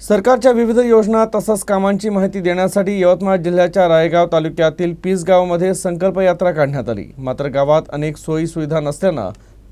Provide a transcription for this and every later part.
सरकारच्या विविध योजना तसंच कामांची माहिती देण्यासाठी यवतमाळ जिल्ह्याच्या रायगाव तालुक्यातील पिसगावमध्ये संकल्प यात्रा काढण्यात आली. मात्र गावात अनेक सोयी सुविधा नसल्यानं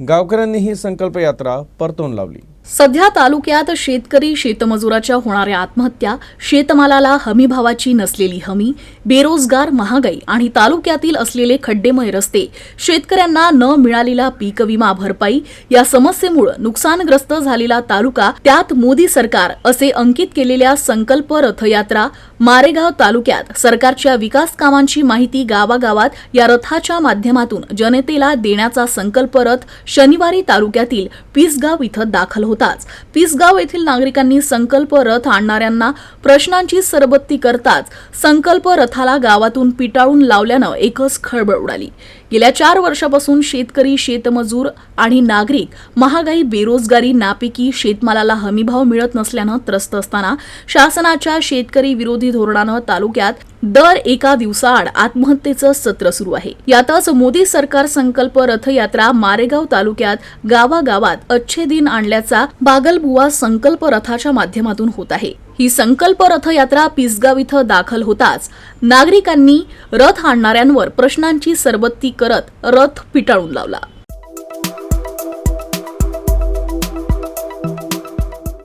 गावकऱ्यांनी ही संकल्प यात्रा परतून लावली. सध्या तालुक्यात शेतकरी शेतमजुराच्या होणाऱ्या आत्महत्या शेतमालाला हमीभावाची नसलेली हमी बेरोजगार महागाई आणि तालुक्यातील असलेले खड्डेमय रस्ते शेतकऱ्यांना न मिळालेला पीक विमा भरपाई या समस्येमुळे नुकसानग्रस्त झालेला तालुका त्यात मोदी सरकार असे अंकित केलेल्या संकल्प रथयात्रा मारेगाव तालुक्यात सरकारच्या विकास कामांची माहिती गावागावात या रथाच्या माध्यमातून जनतेला देण्याचा संकल्प रथ शनिवारी तालुक्यातील पिसगाव इथं दाखल होताच. पिसगाव येथील नागरिकांनी संकल्प रथ आणणाऱ्यांना प्रश्नांची सरबत्ती करताच संकल्प रथाला गावातून पिटाळून लावल्यानं एकच खळबळ उडाली. गेल्या चार वर्षापासून शेतकरी शेतमजूर आणि नागरिक महागाई बेरोजगारी नापिकी शेतमालाला हमीभाव मिळत नसल्यानं त्रस्त असताना शासनाच्या शेतकरी विरोधी धोरणानं तालुक्यात दर एका दिवसाआड आत्महत्येचं सत्र सुरू आहे. यातच मोदी सरकार संकल्प रथयात्रा मारेगाव तालुक्यात गावागावात अच्छे दिन आणल्याचा बागलबुवा संकल्प रथाच्या माध्यमातून होत आहे. ही संकल्प रथयात्रा पिसगाव इथं दाखल होताच नागरिकांनी रथ आणणाऱ्यांवर प्रश्नांची सरबत्ती करत रथ पिटाळून लावला.